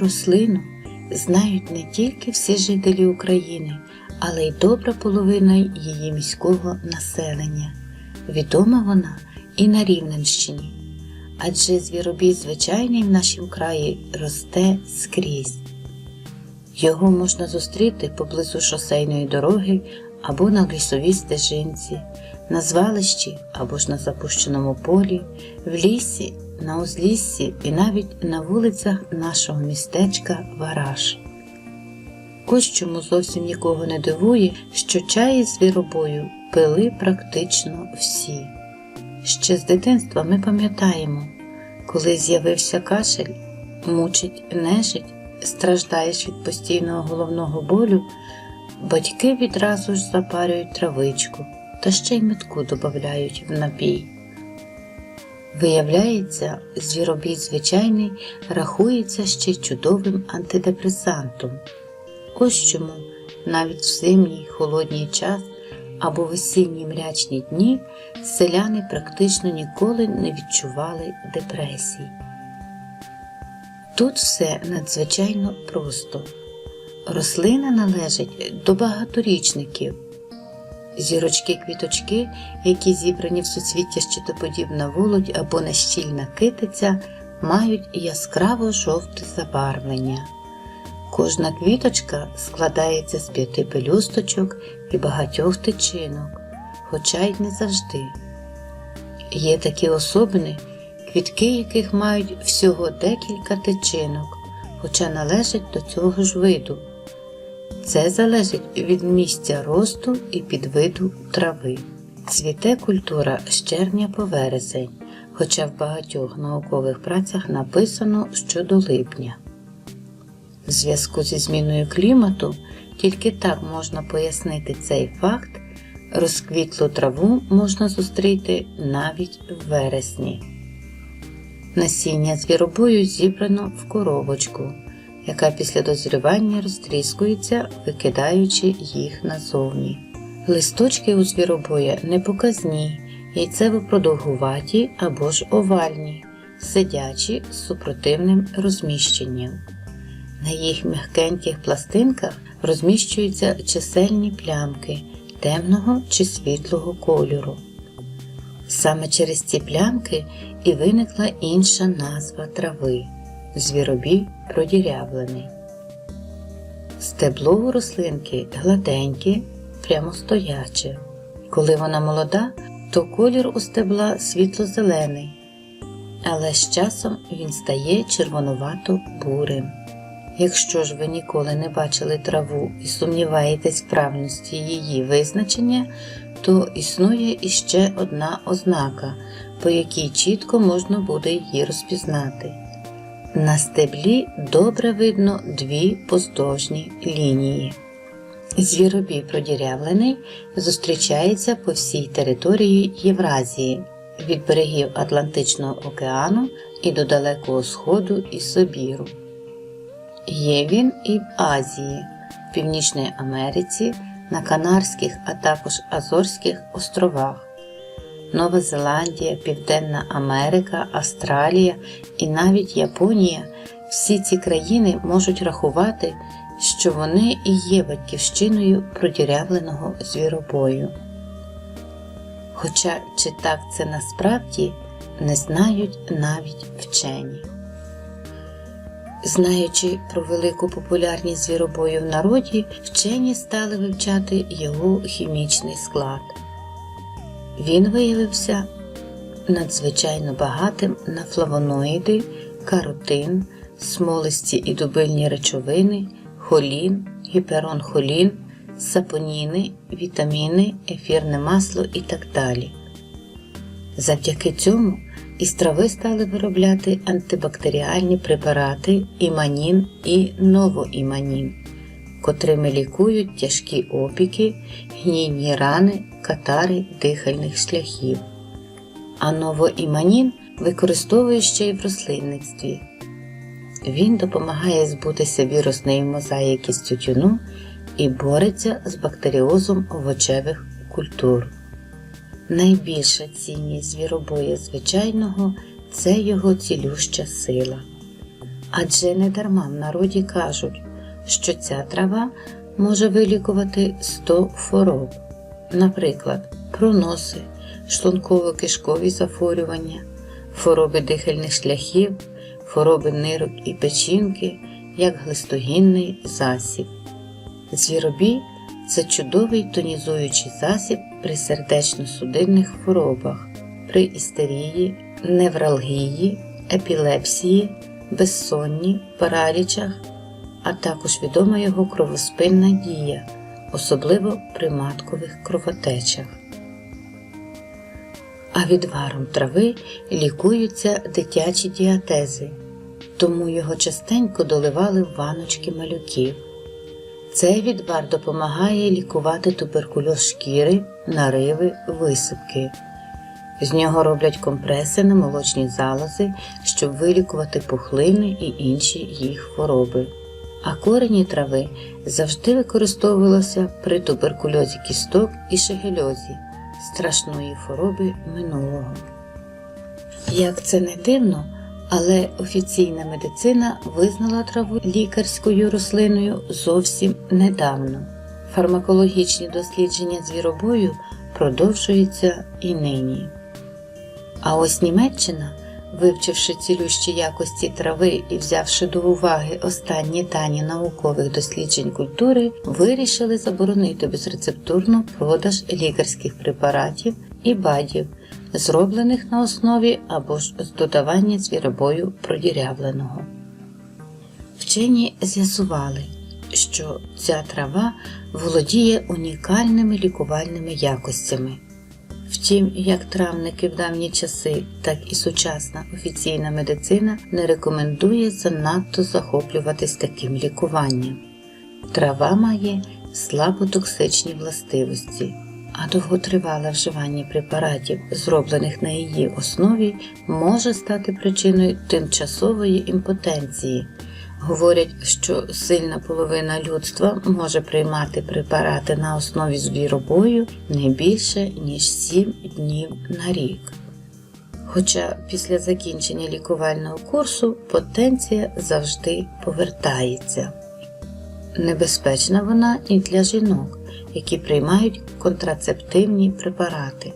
Рослину знають не тільки всі жителі України, але й добра половина її міського населення. Відома вона і на Рівненщині, адже звіробій звичайний в нашому краї росте скрізь. Його можна зустріти поблизу шосейної дороги або на лісовій стежинці, на звалищі або ж на запущеному полі, в лісі, на узліссі і навіть на вулицях нашого містечка Вараж. Ось чому зовсім нікого не дивує, що чаї з звіробою пили практично всі. Ще з дитинства ми пам'ятаємо, коли з'явився кашель, мучить нежить, страждаєш від постійного головного болю, батьки відразу ж запарюють травичку та ще й метку додають в напій. Виявляється, звіробій звичайний рахується ще чудовим антидепресантом. Ось чому навіть в зимній холодній час або весінні мрячні дні селяни практично ніколи не відчували депресії. Тут все надзвичайно просто. Рослина належить до багаторічників. Зірочки-квіточки, які зібрані в суцвіття щитоподібна володь або нещільна китиця, мають яскраво жовте забарвлення. Кожна квіточка складається з п'яти пелюсточок і багатьох тичинок, хоча й не завжди. Є такі особини, квітки яких мають всього декілька тичинок, хоча належать до цього ж виду. Це залежить від місця росту і підвиду трави. Цвіте культура з червня по вересень, хоча в багатьох наукових працях написано що до липня. В зв'язку зі зміною клімату тільки так можна пояснити цей факт, розквітлу траву можна зустріти навіть в вересні. Насіння звіробою зібрано в коробочку, яка після дозрівання розтріскується, викидаючи їх назовні. Листочки у звіробоя непоказні, яйцево-продовгуваті або ж овальні, сидячі з супротивним розміщенням. На їх м'якеньких пластинках розміщуються чисельні плямки темного чи світлого кольору. Саме через ці плямки і виникла інша назва трави звіробій продірявлений. Стебло у рослинки гладеньке, прямостояче. Коли вона молода, то колір у стебла світло-зелений, але з часом він стає червонувато-бурим. Якщо ж ви ніколи не бачили траву і сумніваєтесь в правильності її визначення, то існує іще одна ознака, по якій чітко можна буде її розпізнати. На стеблі добре видно дві поздовжні лінії. Звіробій продірявлений зустрічається по всій території Євразії від берегів Атлантичного океану і до Далекого Сходу і Сибіру. Є він і в Азії, в Північній Америці, на Канарських, а також Азорських островах, Нова Зеландія, Південна Америка, Австралія і навіть Японія. Всі ці країни можуть рахувати, що вони і є батьківщиною продірявленого звіробою. Хоча чи так це насправді не знають навіть вчені. Знаючи про велику популярність звіробою в народі, вчені стали вивчати його хімічний склад. Він виявився надзвичайно багатим на флавоноїди, каротин, смолисті і дубильні речовини, холін, гіперонхолін, сапоніни, вітаміни, ефірне масло і так далі. Завдяки цьому із трави стали виробляти антибактеріальні препарати іманін і новоіманін, котрими лікують тяжкі опіки, гнійні рани, катари дихальних шляхів. А новоіманін використовує ще й в рослинництві. Він допомагає збутися вірусної мозаїки з тютюну і бореться з бактеріозом овочевих культур. Найбільша цінність звіробоя звичайного це його цілюща сила. Адже не дарма в народі кажуть, що ця трава може вилікувати 100 хвороб, наприклад, проноси, шлунково-кишкові захворювання, хвороби дихальних шляхів, хвороби нирок і печінки, як глистогінний засіб. Звіробій це чудовий тонізуючий засіб при сердечно-судинних хворобах, при істерії, невралгії, епілепсії, безсонні, паралічах, а також відома його кровоспинна дія, особливо при маткових кровотечах. А відваром трави лікуються дитячі діатези, тому його частенько доливали в ваночки малюків. Цей відвар допомагає лікувати туберкульоз шкіри, нариви, висипки. З нього роблять компреси на молочні залози, щоб вилікувати пухлини і інші їх хвороби. А корені трави завжди використовувалися при туберкульозі кісток і шегельозі страшної хвороби минулого. Як це не дивно, але офіційна медицина визнала траву лікарською рослиною зовсім недавно. Фармакологічні дослідження звіробою продовжуються і нині. А ось Німеччина, вивчивши цілющі якості трави і взявши до уваги останні дані наукових досліджень культури, вирішили заборонити безрецептурно продаж лікарських препаратів і бадів, зроблених на основі або ж з додавання звіробою продірявленого. Вчені з'ясували, що ця трава володіє унікальними лікувальними якостями. Втім, як травники в давні часи, так і сучасна офіційна медицина не рекомендує занадто захоплюватись таким лікуванням. Трава має слаботоксичні властивості, а довготривале вживання препаратів, зроблених на її основі, може стати причиною тимчасової імпотенції. Говорять, що сильна половина людства може приймати препарати на основі звіробою не більше, ніж 7 днів на рік. Хоча після закінчення лікувального курсу потенція завжди повертається. Небезпечна вона і для жінок, які приймають контрацептивні препарати.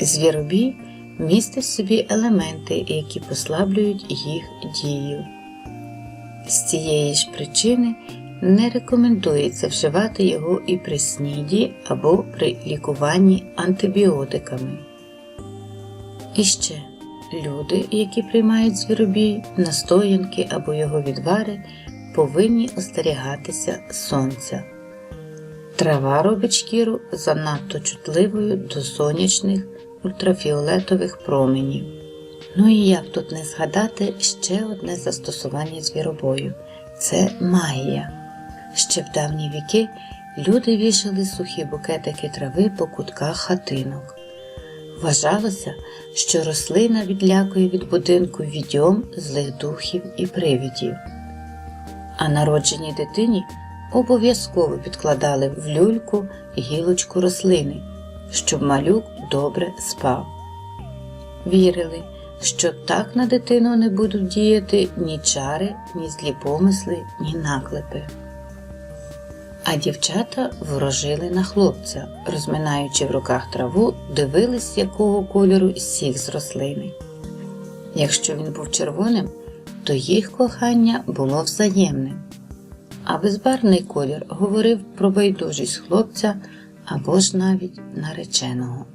Звіробій містить в собі елементи, які послаблюють їх дію. З цієї ж причини не рекомендується вживати його і при сніді або при лікуванні антибіотиками. І ще люди, які приймають звіробій, настоянки або його відвари, повинні остерігатися сонця. Трава робить шкіру занадто чутливою до сонячних ультрафіолетових променів. Ну і як тут не згадати ще одне застосування звіробою це магія. Ще в давні віки люди вішали сухі букетики трави по кутках хатинок. Вважалося, що рослина відлякує від будинку відьом злих духів і привидів. А народженій дитині обов'язково підкладали в люльку гілочку рослини, щоб малюк добре спав. Вірили, що так на дитину не будуть діяти ні чари, ні злі помисли, ні наклепи. А дівчата ворожили на хлопця, розминаючи в руках траву, дивились, якого кольору сік з рослини. Якщо він був червоним, то їх кохання було взаємним, а безбарний колір говорив про байдужість хлопця або ж навіть нареченого.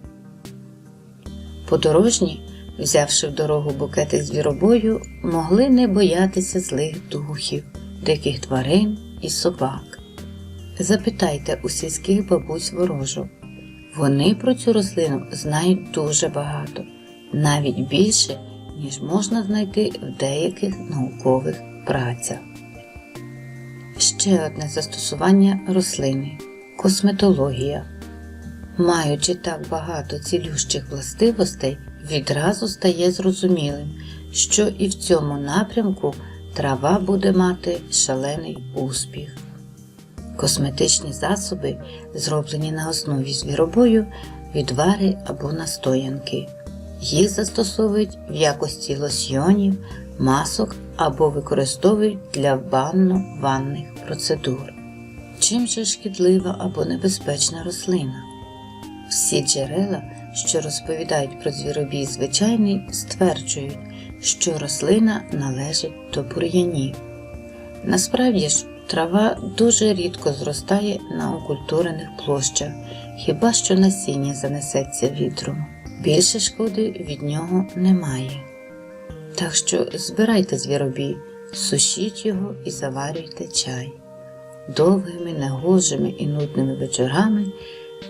Подорожні взявши в дорогу букети звіробою, могли не боятися злих духів, диких тварин і собак. Запитайте у сільських бабусь ворожу. Вони про цю рослину знають дуже багато, навіть більше, ніж можна знайти в деяких наукових працях. Ще одне застосування рослини косметологія. Маючи так багато цілющих властивостей, відразу стає зрозумілим, що і в цьому напрямку трава буде мати шалений успіх. Косметичні засоби, зроблені на основі звіробою, відвари або настоянки, Їх застосовують в якості лосьйонів, масок або використовують для банно-ванних процедур. Чим же шкідлива або небезпечна рослина? Всі джерела, що розповідають про звіробій звичайний, стверджують, що рослина належить до бур'янів. Насправді ж, трава дуже рідко зростає на окультурених площах, хіба що насіння занесеться вітром. Більше шкоди від нього немає. Так що збирайте звіробій, сушіть його і заварюйте чай. Довгими, негожими і нудними вечорами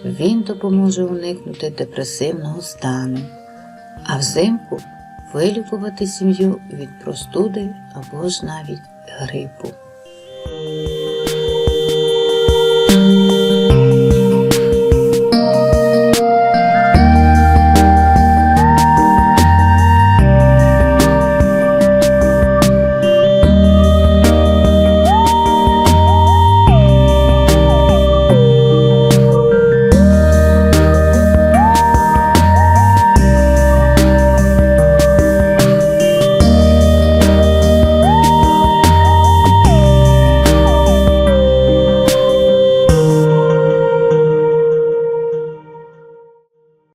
він допоможе уникнути депресивного стану, а взимку вилікувати сім'ю від простуди або ж навіть грипу.